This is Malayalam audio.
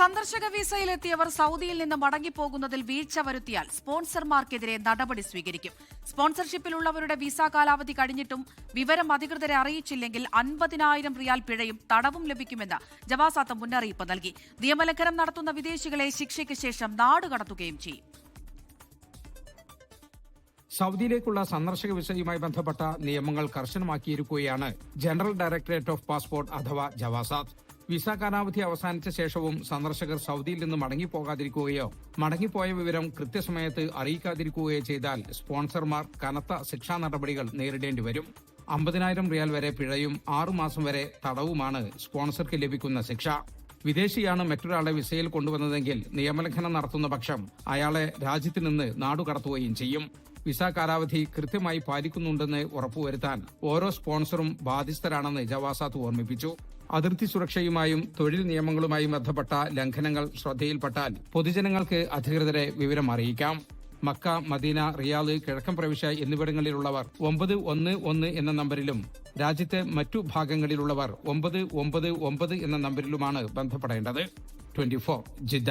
സന്ദർശക വിസയിലെത്തിയവർ സൗദിയിൽ നിന്ന് മടങ്ങിപ്പോകുന്നതിൽ വീഴ്ച വരുത്തിയാൽ സ്പോൺസർമാർക്കെതിരെ നടപടി സ്വീകരിക്കും. സ്പോൺസർഷിപ്പിലുള്ളവരുടെ വിസ കാലാവധി കഴിഞ്ഞിട്ടും വിവരം അധികൃതരെ അറിയിച്ചില്ലെങ്കിൽ അൻപതിനായിരം റിയാൽ പിഴയും തടവും ലഭിക്കുമെന്ന് ജവാസാത്ത മുന്നറിയിപ്പ് നൽകി. നിയമലംഘനം നടത്തുന്ന വിദേശികളെ ശിക്ഷയ്ക്ക് ശേഷം നാടുകടത്തുകയും ചെയ്യും. സൗദിയിലേക്കുള്ള സന്ദർശക വിസയുമായി ബന്ധപ്പെട്ട നിയമങ്ങൾ കർശനമാക്കിയിരിക്കുകയാണ് ജനറൽ ഡയറക്ടറേറ്റ് ഓഫ് പാസ്പോർട്ട് അഥവാ ജവാസാത്ത്. വിസ കാലാവധി അവസാനിച്ച ശേഷവും സന്ദർശകർ സൗദിയിൽ നിന്ന് മടങ്ങിപ്പോകാതിരിക്കുകയോ മടങ്ങിപ്പോയ വിവരം കൃത്യസമയത്ത് അറിയിക്കാതിരിക്കുകയോ ചെയ്താൽ സ്പോൺസർമാർ കനത്ത ശിക്ഷാ നടപടികൾ നേരിടേണ്ടി വരും. അമ്പതിനായിരം റിയാൽ വരെ പിഴയും ആറുമാസം വരെ തടവുമാണ് സ്പോൺസർക്ക് ലഭിക്കുന്ന ശിക്ഷ. വിദേശിയാണ് മറ്റൊരാളെ വിസയിൽ കൊണ്ടുവന്നതെങ്കിൽ നിയമലംഘനം നടത്തുന്ന പക്ഷം അയാളെ രാജ്യത്ത് നിന്ന് നാടുകടത്തുകയും ചെയ്യും. വിസ കാലാവധി കൃത്യമായി പാലിക്കുന്നുണ്ടെന്ന് ഉറപ്പുവരുത്താൻ ഓരോ സ്പോൺസറും ബാധ്യസ്ഥരാണെന്ന് ജവാസാത്ത് ഓർമ്മിപ്പിച്ചു. അതിർത്തി സുരക്ഷയുമായും തൊഴിൽ നിയമങ്ങളുമായും ബന്ധപ്പെട്ട ലംഘനങ്ങൾ ശ്രദ്ധയിൽപ്പെട്ടാൽ പൊതുജനങ്ങൾക്ക് അധികൃതരെ വിവരം അറിയിക്കാം. മക്ക മദീന റിയാദ് കിഴക്കൻ പ്രവിശ്യ എന്നിവിടങ്ങളിലുള്ളവർ ഒമ്പത് ഒന്ന് ഒന്ന് എന്ന നമ്പരിലും രാജ്യത്തെ മറ്റു ഭാഗങ്ങളിലുള്ളവർ ഒമ്പത് ഒമ്പത് ഒമ്പത് എന്ന നമ്പരിലുമാണ് ബന്ധപ്പെടേണ്ടത്. Twenty Jeddah.